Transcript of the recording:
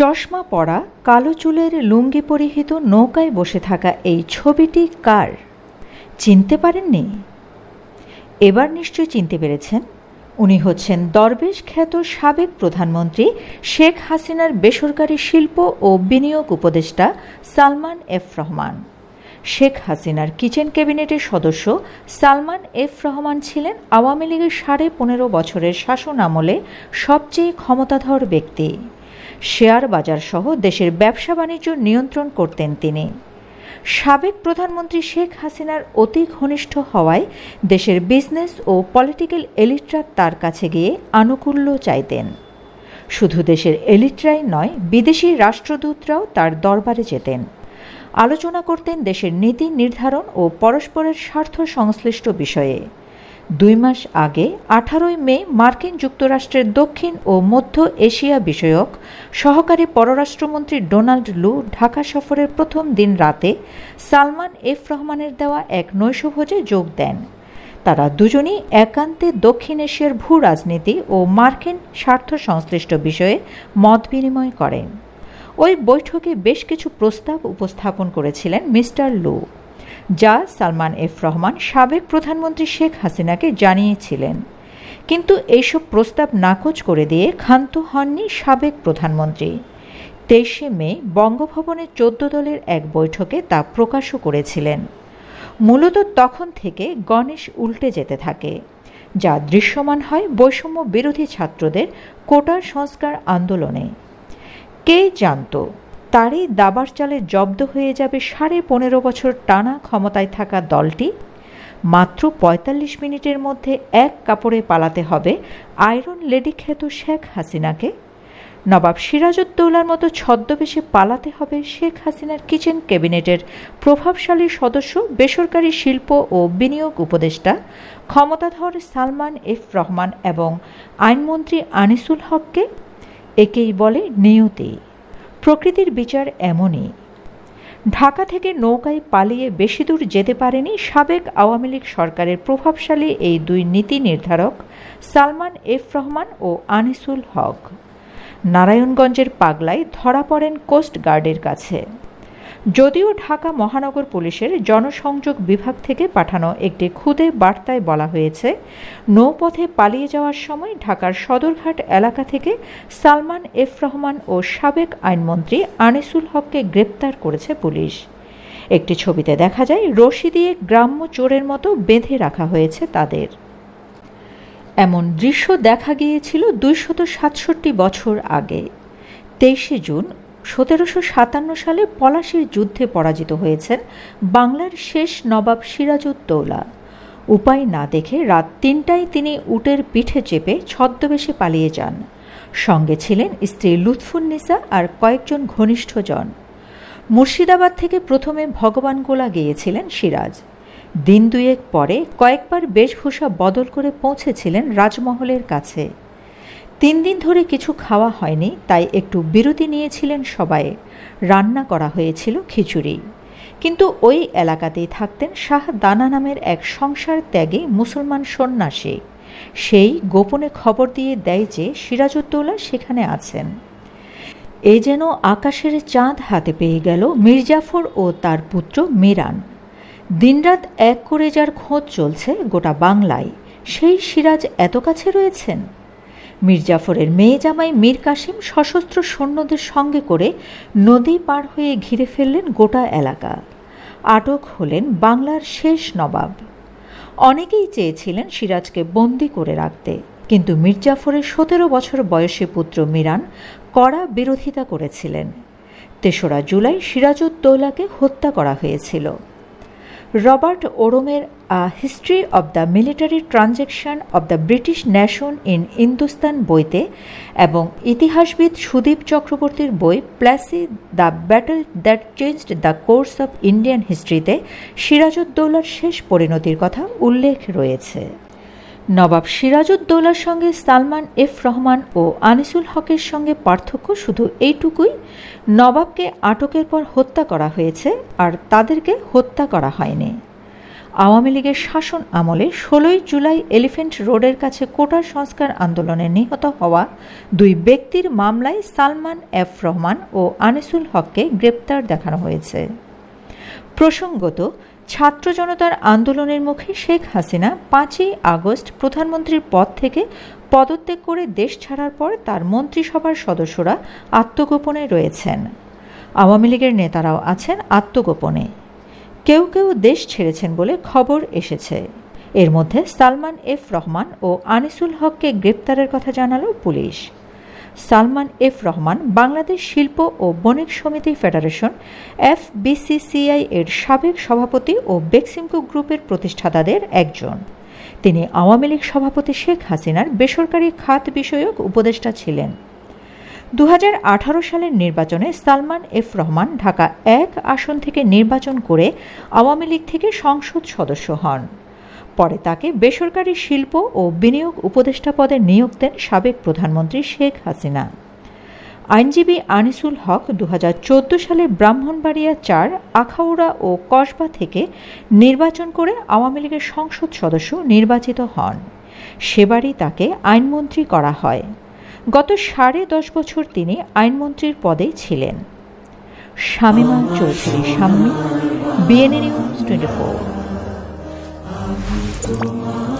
চশমা পরা, কালো চুলের লুঙ্গি পরিহিত নৌকায় বসে থাকা এই ছবিটি কার? চিনতে পারেননি? এবার নিশ্চয় চিনতে পেরেছেন। উনি হচ্ছেন দরবেশ খ্যাত সাবেক প্রধানমন্ত্রী শেখ হাসিনার বেসরকারি শিল্প ও বিনিয়োগ উপদেষ্টা সালমান এফ রহমান। শেখ হাসিনার কিচেন ক্যাবিনেটের সদস্য সালমান এফ রহমান ছিলেন আওয়ামী লীগের সাড়ে পনেরো বছরের শাসন আমলে সবচেয়ে ক্ষমতাধর ব্যক্তি। শেয়ার বাজার সহ দেশের ব্যবসা বাণিজ্য নিয়ন্ত্রণ করতেন তিনি। সাবেক প্রধানমন্ত্রী শেখ হাসিনার অতি ঘনিষ্ঠ হওয়ায় দেশের বিজনেস ও পলিটিক্যাল এলিটরা তার কাছে গিয়ে আনুকূল্য চাইতেন। শুধু দেশের এলিটরাই নয়, বিদেশি রাষ্ট্রদূতরাও তার দরবারে যেতেন। আলোচনা করতেন দেশের নীতি নির্ধারণ ও পরস্পরের স্বার্থ সংশ্লিষ্ট বিষয়ে। দুই মাস আগে, আঠারোই মে, মার্কিন যুক্তরাষ্ট্রের দক্ষিণ ও মধ্য এশিয়া বিষয়ক সহকারী পররাষ্ট্রমন্ত্রী ডোনাল্ড লু ঢাকা সফরের প্রথম দিন রাতে সালমান এফ রহমানের দেওয়া এক নৈশভোজে যোগ দেন। তারা দুজনই একান্তে দক্ষিণ এশিয়ার ভূ রাজনীতি ও মার্কিন স্বার্থ সংশ্লিষ্ট বিষয়ে মত বিনিময় করেন। ওই বৈঠকে বেশ কিছু প্রস্তাব উপস্থাপন করেছিলেন মিস্টার লু। যা সালমান এফ রহমান সাবেক প্রধানমন্ত্রী শেখ হাসিনাকে জানিয়েছিলেন। কিন্তু এইসব প্রস্তাব নাকচ করে দিয়ে ক্ষান্ত হননি সাবেক প্রধানমন্ত্রী। তেইশে মে বঙ্গভবনের চোদ্দ দলের এক বৈঠকে তা প্রকাশও করেছিলেন। মূলত তখন থেকে গণেশ উল্টে যেতে থাকে, যা দৃশ্যমান হয় বৈষম্য বিরোধী ছাত্রদের কোটার সংস্কার আন্দোলনে। কে জানত তারই দাবার চালে জব্দ হয়ে যাবে সাড়ে পনেরো বছর টানা ক্ষমতায় থাকা দলটি। মাত্র ৪৫ মিনিটের মধ্যে এক কাপড়ে পালাতে হবে আয়রন লেডি খ্যাত শেখ হাসিনাকে। নবাব সিরাজউদ্দৌলার মতো ছদ্মবেশে পালাতে হবে শেখ হাসিনার কিচেন ক্যাবিনেটের প্রভাবশালী সদস্য, বেসরকারি শিল্প ও বিনিয়োগ উপদেষ্টা ক্ষমতাধর সালমান এফ রহমান এবং আইনমন্ত্রী আনিসুল হককে। একেই বলে নিয়তি। প্রকৃতির বিচার এমনই। ঢাকা থেকে নৌকায় পালিয়ে বেশি দূর যেতে পারেনি সাবেক আওয়ামী লীগ সরকারের প্রভাবশালী এই দুই নীতি নির্ধারক সালমান এফ রহমান ও আনিসুল হক। নারায়ণগঞ্জের পাগলায় ধরা পড়েন কোস্ট গার্ডের কাছে। যদিও ঢাকা মহানগর পুলিশের জনসংযোগ বিভাগ থেকে পাঠানো একটি খুদে বার্তায় বলা হয়েছে, নৌপথে পালিয়ে যাওয়ার সময় ঢাকার সদরঘাট এলাকা থেকে সালমান এফ রহমান ও সাবেক আইনমন্ত্রী আনিসুল হককে গ্রেপ্তার করেছে পুলিশ। একটি ছবিতে দেখা যায়, রশি দিয়ে গ্রাম্য চোরের মতো বেঁধে রাখা হয়েছে তাদের। এমন দৃশ্য দেখা গিয়েছিল দুইশত সাতষট্টি বছর আগে, তেইশে জুন সতেরোশো সাতান্ন সালে পলাশির যুদ্ধে পরাজিত হয়েছেন বাংলার শেষ নবাব সিরাজউদ্দৌলা। উপায় না দেখে রাত তিনটায় তিনি উটের পিঠে চেপে ছদ্মবেশে পালিয়ে যান। সঙ্গে ছিলেন স্ত্রী লুৎফুন্নিসা আর কয়েকজন ঘনিষ্ঠজন মুর্শিদাবাদ থেকে প্রথমে ভগবান গোলা গিয়েছিলেন সিরাজ। দিন দুয়েক পরে কয়েকবার বেশভূষা বদল করে পৌঁছেছিলেন রাজমহলের কাছে। তিন দিন ধরে কিছু খাওয়া হয়নি, তাই একটু বিরতি নিয়েছিলেন সবাই। রান্না করা হয়েছিল খিচুড়ি। কিন্তু ওই এলাকাতেই থাকতেন শাহ দানা নামের এক সংসার ত্যাগী মুসলমান সন্ন্যাসী। সেই গোপনে খবর দিয়ে দেয় যে সিরাজউদ্দৌলা সেখানে আছেন। এ যেন আকাশের চাঁদ হাতে পেয়ে গেল মির্জাফর ও তার পুত্র মিরান। দিনরাত এক করে যার খোঁজ চলছে গোটা বাংলায়। সেই সিরাজ এত কাছে রয়েছেন? মির্জাফরের মেয়ে জামাই মীর কাসিম সশস্ত্র সৈন্যদের সঙ্গে করে নদী পার হয়ে ঘিরে ফেললেন গোটা এলাকা। আটক হলেন বাংলার শেষ নবাব। অনেকেই চেয়েছিলেন সিরাজকে বন্দি করে রাখতে, কিন্তু মির্জাফরের সতেরো বছর বয়সী পুত্র মিরান কড়া বিরোধিতা করেছিলেন। তেসরা জুলাই সিরাজউদ্দৌলাকে হত্যা করা হয়েছিল। Robert ওরমের, a, history of the military transaction of the British nation in Hindustan বইতে এবং ইতিহাসবিদ সুদীপ চক্রবর্তীর বই Plassey the battle that changed the course of Indian হিস্ট্রিতে সিরাজউদ্দৌলার শেষ পরিণতির কথা উল্লেখ রয়েছে। নবাব সিরাজউদ্দৌলার সঙ্গে সালমান এফ রহমান ও আনিসুল হকের সঙ্গে পার্থক্য শুধু এইটুকুই, নবাবকে আটকের পর হত্যা করা হয়েছে আর তাদেরকে হত্যা করা হয়নি। আওয়ামী লীগের শাসন আমলে ষোলোই জুলাই এলিফেন্ট রোডের কাছে কোটা সংস্কার আন্দোলনে নিহত হওয়া দুই ব্যক্তির মামলায় সালমান এফ রহমান ও আনিসুল হককে গ্রেপ্তার দেখানো হয়েছে। প্রসঙ্গত ছাত্র জনতার আন্দোলনের মুখে শেখ হাসিনা পাঁচই আগস্ট প্রধানমন্ত্রীর পদ থেকে পদত্যাগ করে দেশ ছাড়ার পর তার মন্ত্রিসভার সদস্যরা আত্মগোপনে রয়েছেন। আওয়ামী লীগের নেতারাও আছেন আত্মগোপনে। কেউ কেউ দেশ ছেড়েছেন বলে খবর এসেছে। এর মধ্যে সালমান এফ রহমান ও আনিসুল হককে গ্রেপ্তারের কথা জানালো পুলিশ। সালমান এফ রহমান, বাংলাদেশ শিল্প ও বণিক সমিতি ফেডারেশন এফ বিসিসিআই এর সাবেক সভাপতি ও বেক্সিমকো গ্রুপের প্রতিষ্ঠাতাদের একজন। তিনি আওয়ামী লীগ সভাপতি শেখ হাসিনার বেসরকারি খাত বিষয়ক উপদেষ্টা ছিলেন। দু হাজার আঠারো সালের নির্বাচনে সালমান এফ রহমান ঢাকা এক আসন থেকে নির্বাচন করে আওয়ামী লীগ থেকে সংসদ সদস্য হন। পরে তাকে বেসরকারি শিল্প ও বিনিয়োগ উপদেষ্টা পদে নিয়োগ দেন সাবেক প্রধানমন্ত্রী শেখ হাসিনা। আইনজীবী আনিসুল হক দু হাজার চোদ্দ সালে ব্রাহ্মণবাড়িয়া চার, আখাউড়া ও কসবা থেকে নির্বাচন করে আওয়ামী লীগের সংসদ সদস্য নির্বাচিত হন। সেবারই তাকে আইনমন্ত্রী করা হয়। গত সাড়ে দশ বছর তিনি আইনমন্ত্রীর পদে ছিলেন। Shamima Chowdhury Shammi BNA news twenty four. তোমার